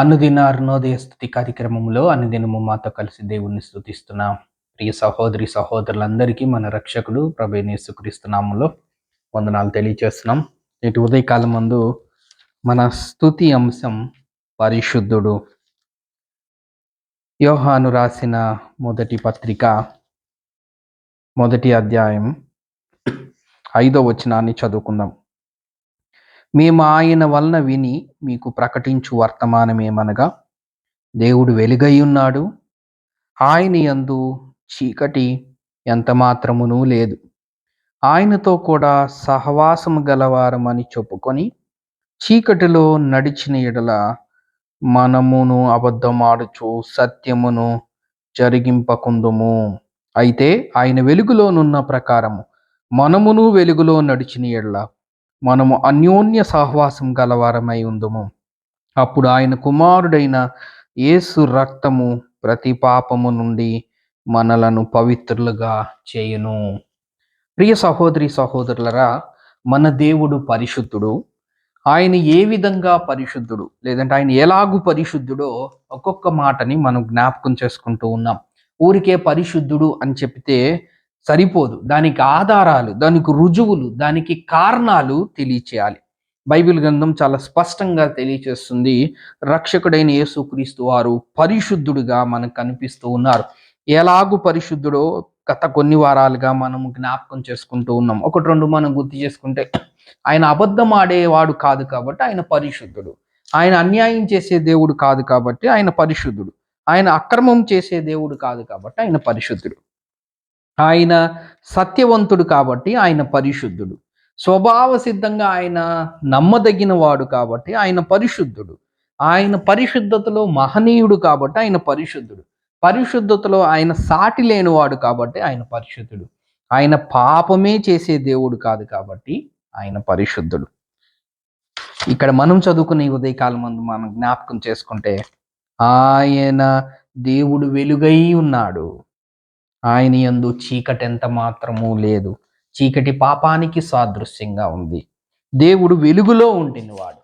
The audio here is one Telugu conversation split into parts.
అనుదిన అరుణోదయ స్థుతి కార్యక్రమంలో అనుదినము మాతో కలిసి దేవుణ్ణి స్థుతిస్తున్నాం ప్రియ సహోదరి సహోదరులందరికీ మన రక్షకుడు ప్రభేనేసుక్రీస్తునామంలో వందనాలు తెలియజేస్తున్నాం నేటి ఉదయకాలం ముందు మన స్థుతి అంశం పరిశుద్ధుడు. యోహాను రాసిన మొదటి పత్రిక మొదటి అధ్యాయం ఐదో వచనాన్ని చదువుకుందాం. మేము ఆయన వలన విని మీకు ప్రకటించు వర్తమానమేమనగా దేవుడు వెలుగై ఉన్నాడు. ఆయన యందు చీకటి ఎంత మాత్రమునూ లేదు. ఆయనతో కూడా సహవాసము గలవారమని చెప్పుకొని చీకటిలో నడిచిన ఎడల మనమును అబద్ధమాడుచు సత్యమును జరిగింపకుందుము. అయితే ఆయన వెలుగులోనున్న ప్రకారము మనమును వెలుగులో నడిచిన ఎడల మనము అన్యోన్య సహవాసం గలవారమై ఉందము. అప్పుడు ఆయన కుమారుడైన యేసు రక్తము ప్రతి పాపము నుండి మనలను పవిత్రులుగా చేయును. ప్రియ సహోదరి సహోదరులరా మన దేవుడు పరిశుద్ధుడు. ఆయన ఏ విధంగా పరిశుద్ధుడు? లేదంటే ఆయన ఎలాగు పరిశుద్ధుడో ఒక్కొక్క మాటని మనం జ్ఞాపకం చేసుకుంటూ ఉన్నాం. ఊరికే పరిశుద్ధుడు అని చెప్తే సరిపోదు. దానికి ఆధారాలు దానికి రుజువులు దానికి కారణాలు తెలియచేయాలి. బైబిల్ గ్రంథం చాలా స్పష్టంగా తెలియచేస్తుంది. రక్షకుడైన యేసుక్రీస్తు వారు పరిశుద్ధుడుగా మనకు కనిపిస్తూ ఉన్నారు. ఎలాగు పరిశుద్ధుడో గత కొన్ని వారాలుగా మనం జ్ఞాపకం చేసుకుంటూ ఉన్నాం. ఒకటి రెండు మనం గుర్తు చేసుకుంటే ఆయన అబద్ధం ఆడేవాడు కాదు కాబట్టి ఆయన పరిశుద్ధుడు. ఆయన అన్యాయం చేసే దేవుడు కాదు కాబట్టి ఆయన పరిశుద్ధుడు. ఆయన అక్రమం చేసే దేవుడు కాదు కాబట్టి ఆయన పరిశుద్ధుడు. ఆయన సత్యవంతుడు కాబట్టి ఆయన పరిశుద్ధుడు. స్వభావ సిద్ధంగా ఆయన నమ్మదగిన వాడు కాబట్టి ఆయన పరిశుద్ధుడు. ఆయన పరిశుద్ధతలో మహనీయుడు కాబట్టి ఆయన పరిశుద్ధుడు. పరిశుద్ధతలో ఆయన సాటి లేనివాడు కాబట్టి ఆయన పరిశుద్ధుడు. ఆయన పాపమే చేసే దేవుడు కాదు కాబట్టి ఆయన పరిశుద్ధుడు. ఇక్కడ మనం చదువుకునే ఉదయకాలం ముందు మనం జ్ఞాపకం చేసుకుంటే ఆయన దేవుడు వెలుగై ఉన్నాడు. ఆయన యందు చీకటి ఎంత మాత్రము లేదు. చీకటి పాపానికి సాదృశ్యంగా ఉంది. దేవుడు వెలుగులో ఉండినవాడు.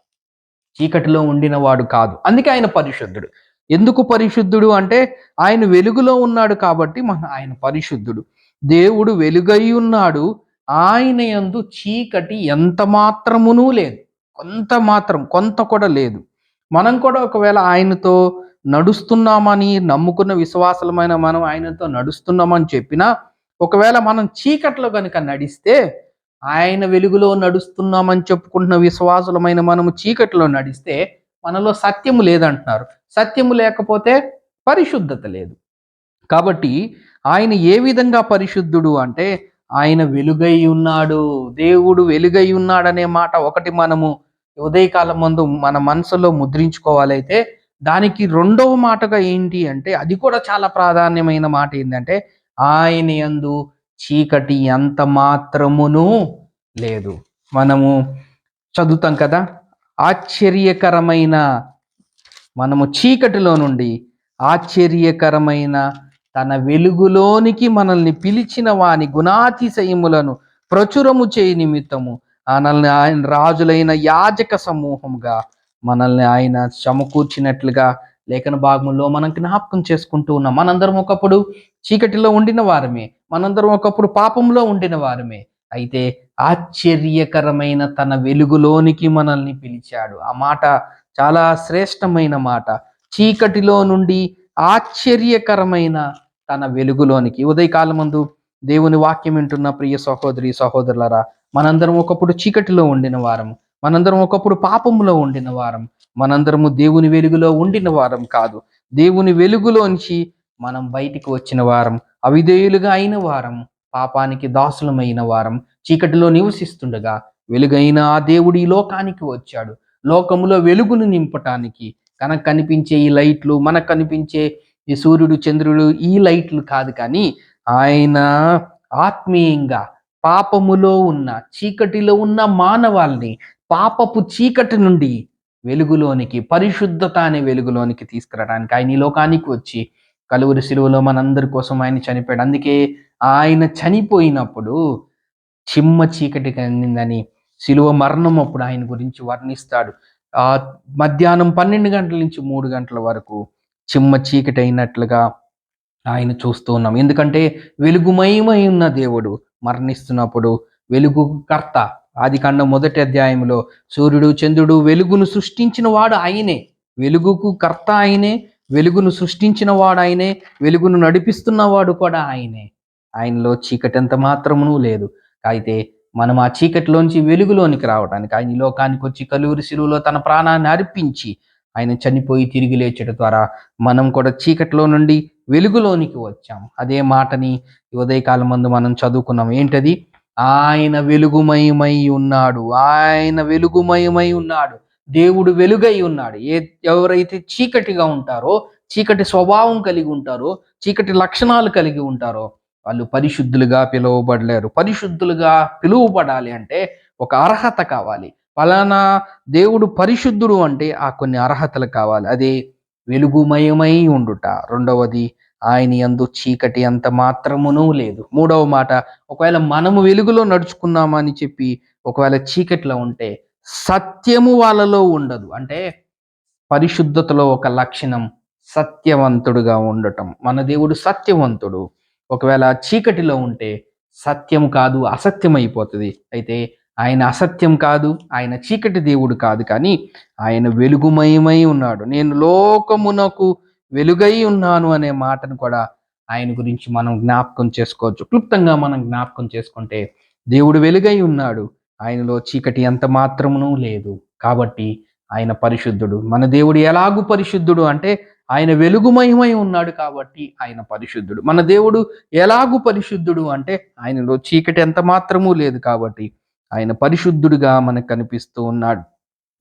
చీకటిలో ఉండినవాడు కాదు. అందుకే ఆయన పరిశుద్ధుడు. ఎందుకు పరిశుద్ధుడు అంటే ఆయన వెలుగులో ఉన్నాడు కాబట్టి మన ఆయన పరిశుద్ధుడు. దేవుడు వెలుగై ఉన్నాడు. ఆయన యందు చీకటి ఎంత మాత్రమునూ లేదు. కొంత మాత్రం కొంత కూడా లేదు. మనం కూడా ఒకవేళ ఆయనతో నడుస్తున్నామని నమ్ముకున్న విశ్వాసలమైన మనం ఆయనతో నడుస్తున్నామని చెప్పినా ఒకవేళ మనం చీకట్లో కనుక నడిస్తే ఆయన వెలుగులో నడుస్తున్నామని చెప్పుకుంటున్న విశ్వాసులమైన మనము చీకట్లో నడిస్తే మనలో సత్యము లేదంటున్నారు. సత్యము లేకపోతే పరిశుద్ధత లేదు. కాబట్టి ఆయన ఏ విధంగా పరిశుద్ధుడు అంటే ఆయన వెలుగై ఉన్నాడు దేవుడు వెలుగై ఉన్నాడనే మాట ఒకటి మనము ఉదయకాలం ముందు మన మనసులో ముద్రించుకోవాలైతే దానికి రెండవ మాటగా ఏంటి అంటే అది కూడా చాలా ప్రాధాన్యమైన మాట ఏంటంటే ఆయన యందు చీకటి ఎంత మాత్రమును లేదు. మనము చదువుతాం కదా ఆశ్చర్యకరమైన మనము చీకటిలో నుండి ఆశ్చర్యకరమైన తన వెలుగులోనికి మనల్ని పిలిచిన వాని గుణాతిశయములను ప్రచురము చేయ నిమిత్తము. మనల్ని ఆయన రాజులైన యాజక సమూహంగా మనల్ని ఆయన సమకూర్చినట్లుగా లేఖన భాగంలో మనం జ్ఞాపకం చేసుకుంటూ ఉన్నాం. మనందరం ఒకప్పుడు చీకటిలో ఉండిన వారమే. మనందరం ఒకప్పుడు పాపంలో ఉండిన వారమే. అయితే ఆశ్చర్యకరమైన తన వెలుగులోనికి మనల్ని పిలిచాడు. ఆ మాట చాలా శ్రేష్టమైన మాట. చీకటిలో నుండి ఆశ్చర్యకరమైన తన వెలుగులోనికి. ఉదయకాలం ముందు దేవుని వాక్యం వింటున్న ప్రియ సహోదరి సహోదరులరా మనందరం ఒకప్పుడు చీకటిలో ఉండిన వారము. మనందరం ఒకప్పుడు పాపంలో ఉండిన వారం. మనందరము దేవుని వెలుగులో ఉండిన వారం కాదు. దేవుని వెలుగులోంచి మనం బయటికి వచ్చిన వారం. అవిధేయులుగా అయిన వారం. పాపానికి దాసులమైన వారం. చీకటిలో నివసిస్తుండగా వెలుగైన ఆ దేవుడు ఈ లోకానికి వచ్చాడు. లోకములో వెలుగును నింపటానికి కనకు కనిపించే ఈ లైట్లు మనకు కనిపించే ఈ సూర్యుడు చంద్రుడు ఈ లైట్లు కాదు కానీ ఆయన ఆత్మీయంగా పాపములో ఉన్న చీకటిలో ఉన్న మానవాల్ని పాపపు చీకటి నుండి వెలుగులోనికి పరిశుద్ధత అనే వెలుగులోనికి తీసుకురావడానికి ఆయన ఈ లోకానికి వచ్చి కలువురి శిలువలో మనందరి కోసం ఆయన చనిపోయాడు. అందుకే ఆయన చనిపోయినప్పుడు చిమ్మ చీకటి కందిందని శిలువ మరణం అప్పుడు ఆయన గురించి వర్ణిస్తాడు. ఆ మధ్యాహ్నం పన్నెండు గంటల నుంచి మూడు గంటల వరకు చిమ్మ చీకటి అయినట్లుగా ఆయన చూస్తూ ఉన్నాం. ఎందుకంటే వెలుగుమయమై ఉన్న దేవుడు మరణిస్తున్నప్పుడు వెలుగు కర్త ఆది కాండ మొదటి అధ్యాయంలో సూర్యుడు చంద్రుడు వెలుగును సృష్టించిన వాడు ఆయనే. వెలుగుకు కర్త ఆయనే వెలుగును సృష్టించిన వాడు ఆయనే వెలుగును నడిపిస్తున్నవాడు కూడా ఆయనే. ఆయనలో చీకటి ఎంత మాత్రమునూ లేదు. అయితే మనం ఆ చీకటిలోంచి వెలుగులోనికి రావడానికి ఆయన లోకానికి వచ్చి కలువురి శిలువలో తన ప్రాణాన్ని అర్పించి ఆయన చనిపోయి తిరిగి లేచట ద్వారా మనం కూడా చీకటిలో నుండి వెలుగులోనికి వచ్చాం. అదే మాటని ఉదయకాలం మందు మనం చదువుకున్నాం. ఏంటది? ఆయన వెలుగుమయమై ఉన్నాడు. ఆయన వెలుగుమయమై ఉన్నాడు. దేవుడు వెలుగై ఉన్నాడు. ఏ ఎవరైతే చీకటిగా ఉంటారో చీకటి స్వభావం కలిగి ఉంటారో చీకటి లక్షణాలు కలిగి ఉంటారో వాళ్ళు పరిశుద్ధులుగా పిలువబడలేరు. పరిశుద్ధులుగా పిలువబడాలి అంటే ఒక అర్హత కావాలి. ఫలానా దేవుడు పరిశుద్ధుడు అంటే ఆ కొన్ని అర్హతలు కావాలి. అదే వెలుగుమయమై ఉండుట. రెండవది ఆయన ఎందు చీకటి అంత మాత్రమునూ లేదు. మూడవ మాట ఒకవేళ మనము వెలుగులో నడుచుకున్నామని చెప్పి ఒకవేళ చీకటిలో ఉంటే సత్యము వాళ్ళలో ఉండదు. అంటే పరిశుద్ధతలో ఒక లక్షణం సత్యవంతుడుగా ఉండటం. మన దేవుడు సత్యవంతుడు. ఒకవేళ చీకటిలో ఉంటే సత్యం కాదు అసత్యం అయిపోతుంది అయితే ఆయన అసత్యం కాదు ఆయన చీకటి దేవుడు కాదు కానీ ఆయన వెలుగుమయమై ఉన్నాడు. నేను లోకమునకు వెలుగై ఉన్నాను అనే మాటను కూడా ఆయన గురించి మనం జ్ఞాపకం చేసుకోవచ్చు. క్లుప్తంగా మనం జ్ఞాపకం చేసుకుంటే దేవుడు వెలుగై ఉన్నాడు. ఆయనలో చీకటి ఎంత మాత్రమును లేదు. కాబట్టి ఆయన పరిశుద్ధుడు. మన దేవుడు ఎలాగూ పరిశుద్ధుడు అంటే ఆయన వెలుగుమయమై ఉన్నాడు కాబట్టి ఆయన పరిశుద్ధుడు. మన దేవుడు ఎలాగూ పరిశుద్ధుడు అంటే ఆయనలో చీకటి ఎంత మాత్రమూ లేదు కాబట్టి ఆయన పరిశుద్ధుడుగా మనకు కనిపిస్తూ ఉన్నాడు.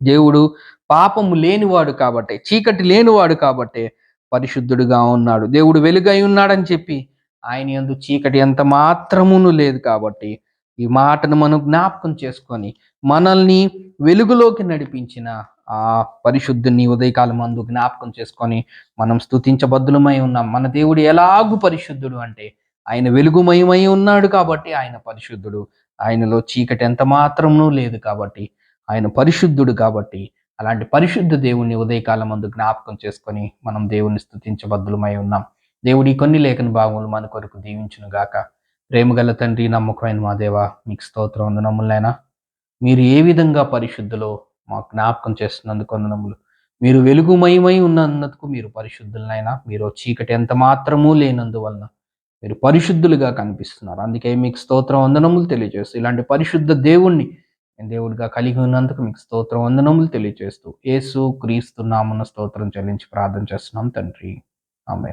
దేవుడు పాపము లేనివాడు కాబట్టి చీకటి లేనివాడు కాబట్టి పరిశుద్ధుడిగా ఉన్నాడు. దేవుడు వెలుగై ఉన్నాడని చెప్పి ఆయన యందు చీకటి ఎంత మాత్రమును లేదు కాబట్టి ఈ మాటను మనం జ్ఞాపకం చేసుకొని మనల్ని వెలుగులోకి నడిపించిన ఆ పరిశుద్ధుని ఉదయకాలం మందు జ్ఞాపకం చేసుకొని మనం స్థుతించబద్ధులమై ఉన్నాం. మన దేవుడు ఎలాగూ పరిశుద్ధుడు అంటే ఆయన వెలుగుమయమై ఉన్నాడు కాబట్టి ఆయన పరిశుద్ధుడు. ఆయనలో చీకటి ఎంత మాత్రమునూ లేదు కాబట్టి ఆయన పరిశుద్ధుడు కాబట్టి అలాంటి పరిశుద్ధ దేవుణ్ణి ఉదయకాలం ముందు జ్ఞాపకం చేసుకొని మనం దేవుణ్ణి స్థుతించబద్ధులమై ఉన్నాం. దేవుడి కొన్ని లేఖన భాగములు మన కొరకు దీవించును గాక. ప్రేమగల తండ్రి నమ్మకమైన మా దేవ మీకు స్తోత్రం వందనములైనా మీరు ఏ విధంగా పరిశుద్ధులో మాకు జ్ఞాపకం చేస్తున్నందుకు వందనములు. మీరు వెలుగుమయమై ఉన్నందుకు మీరు పరిశుద్ధులనైనా మీరు చీకటి ఎంత మాత్రమూ లేనందువలన మీరు పరిశుద్ధులుగా కనిపిస్తున్నారు. అందుకే మీకు స్తోత్రం వందనములు తెలియజేస్తూ ఇలాంటి పరిశుద్ధ దేవుణ్ణి దేవుడిగా కలిగి ఉన్నందుకు మీకు స్తోత్రం వందనములు తెలియజేస్తూ యేసు క్రీస్తు నామన స్తోత్రం చెల్లించి ప్రార్థన చేస్తున్నాం తండ్రి. ఆమె